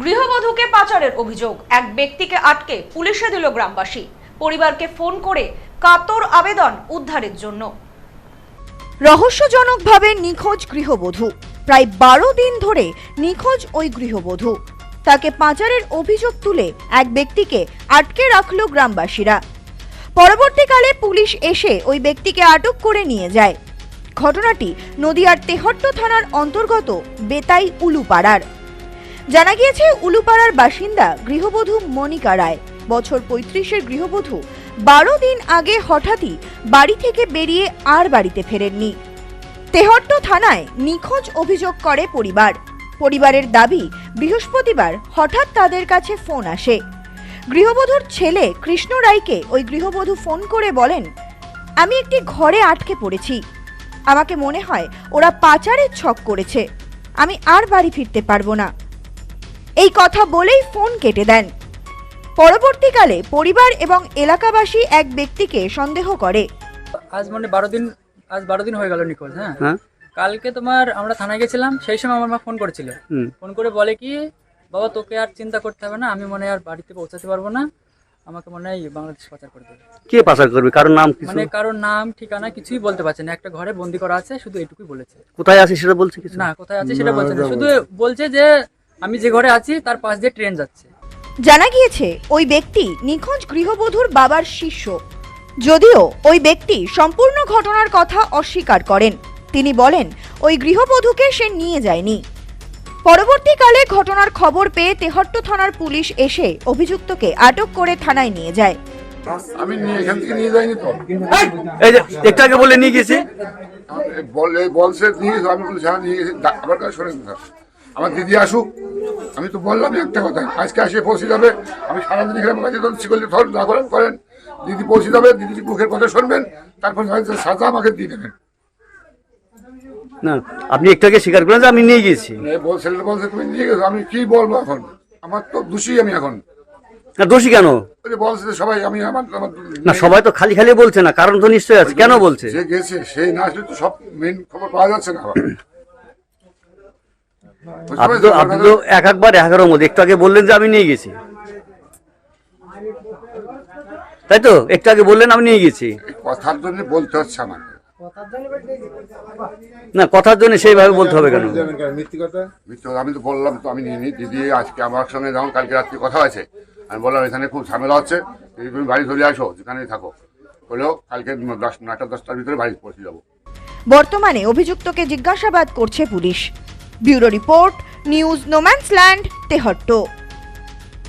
গৃহবধূকে পাচারের অভিযোগ। এক ব্যক্তিকে আটকে পুলিশে দিল গ্রামবাসী। পরিবারকে ফোন করে কাতর আবেদন উদ্ধারের জন্য। রহস্যজনকভাবে নিখোঁজ গৃহবধূ। প্রায় বারো দিন ধরে নিখোঁজ ওই গৃহবধূ। তাকে পাচারের অভিযোগ তুলে এক ব্যক্তিকে আটকে রাখল গ্রামবাসীরা। পরবর্তীকালে পুলিশ এসে ওই ব্যক্তিকে আটক করে নিয়ে যায়। ঘটনাটি নদিয়ার তেহট্ট থানার অন্তর্গত বেতাই উলুপাড়ার। জানা গিয়েছে, উলুপাড়ার বাসিন্দা গৃহবধূ মনিকা রায়। বছর পঁয়ত্রিশের গৃহবধূ, বারো দিন আগে হঠাৎই বাড়ি থেকে বেরিয়ে আর বাড়িতে ফেরেননি। তেহট্ট থানায় নিখোঁজ অভিযোগ করে পরিবার। পরিবারের দাবি, বৃহস্পতিবার হঠাৎ তাদের কাছে ফোন আসে। গৃহবধূর ছেলে কৃষ্ণ রায়কে ওই গৃহবধূ ফোন করে বলেন, আমি একটি ঘরে আটকে পড়েছি। আমাকে মনে হয় ওরা পাচারের ছক করেছে। আমি আর বাড়ি ফিরতে পারব না। এই কথা বলেই ফোন কেটে দেন। পরবর্তীকালে পরিবার এবং এলাকাবাসী এক ব্যক্তিকে সন্দেহ করে। আজ মানে বারো দিন আজ বারো দিন হয়ে গেল নিখোঁজ হ্যাঁ? হ্যাঁ। কালকে তোমার আমরা থানায় গেছিলাম সেই সময় আমার মা ফোন করেছিল। ফোন করে বলে কি বাবা তোকে আর চিন্তা করতে হবে না আমি মনে হয় আর বাড়িতে পৌঁছাতে পারব না। আমাকে মনে হয় বাংলাদেশ পাচার করে দেবে। কে পাচার করবে? কারোর নাম কিছু? মানে কারোর নাম ঠিকানা কিছুই বলতে পারছে না। একটা ঘরে বন্দি করা আছে শুধু এটুকুই বলেছে। কোথায় আছে সেটা বলছে কিছু? না কোথায় আছে সেটা বলছে না। শুধু বলছে যে আমি যে ঘরে আছি তার পাশ দিয়ে ট্রেন যাচ্ছে। জানা গিয়েছে ওই ব্যক্তি নিখোঁজ গৃহবধূর বাবার শিষ্য। যদিও ওই ব্যক্তি সম্পূর্ণ ঘটনার কথা অস্বীকার করেন। তিনি বলেন ওই গৃহবধূকে সে নিয়ে যায়নি। পরবর্তীকালে ঘটনার খবর পেয়ে তেহট্ট থানার পুলিশ এসে অভিযুক্তকে আটক করে থানায় নিয়ে যায়। আমি এখান থেকে নিয়ে যাইনি তো। এই যে একটু আগে বলে নিয়ে গেছি এই বল নিয়ে আমি বলেছি হ্যাঁ নিয়ে গেছি আমার কাছে শোনেন আমার দিদি আসুক। আমি তো বললাম একটা কথা আজকে আসে পৌঁছে যাবে। আমি সারাদিন এখানে কাছে তো শিকলি ধর যা করেন করেন। দিদি পৌঁছে যাবে দিদি মুখের কথা শুনবেন তারপর সাজা আমাকে দিয়ে দেবেন। না আপনি একটু আগে স্বীকার করেন যে আমি নিয়ে গেছি ছেলেটা বলছে তুমি নিয়ে গেছো আমি কি বলব এখন? আমার তো দোষী আমি এখন। না দোষী কেন? বলছে সবাই আমি আমার না সবাই তো খালি খালি বলছে না কারণ তো নিশ্চয়ই আছে। কেন বলছে? সে গেছে সেই না আসলে তো সব মেন খবর পাওয়া যাচ্ছে না আপনি তো আপনি তো এক একবার মধ্যে একটু আগে বললেন যে আমি নিয়ে গেছি। তাই তো? একটু আগে বললেন আমি নিয়ে গেছি। কথার জন্য বলতে হচ্ছে আমাকে। না। কথার জন্য সেইভাবে বলতে হবে কেন? আমি তো বললাম তো আমি নিয়ে দিদি আজকে আমার সঙ্গে যেমন কালকে রাত্রি কথা আছে আমি বললাম এখানে খুব ঝামেলা হচ্ছে। তুমি বাড়ি চলে আসো যেখানেই থাকো। বলেও কালকে দশ নটা দশটার ভিতরে বাড়ি পৌঁছে যাব। বর্তমানে অভিযুক্তকে জিজ্ঞাসাবাদ করছে police. Bureau report news no man's land Tehatta.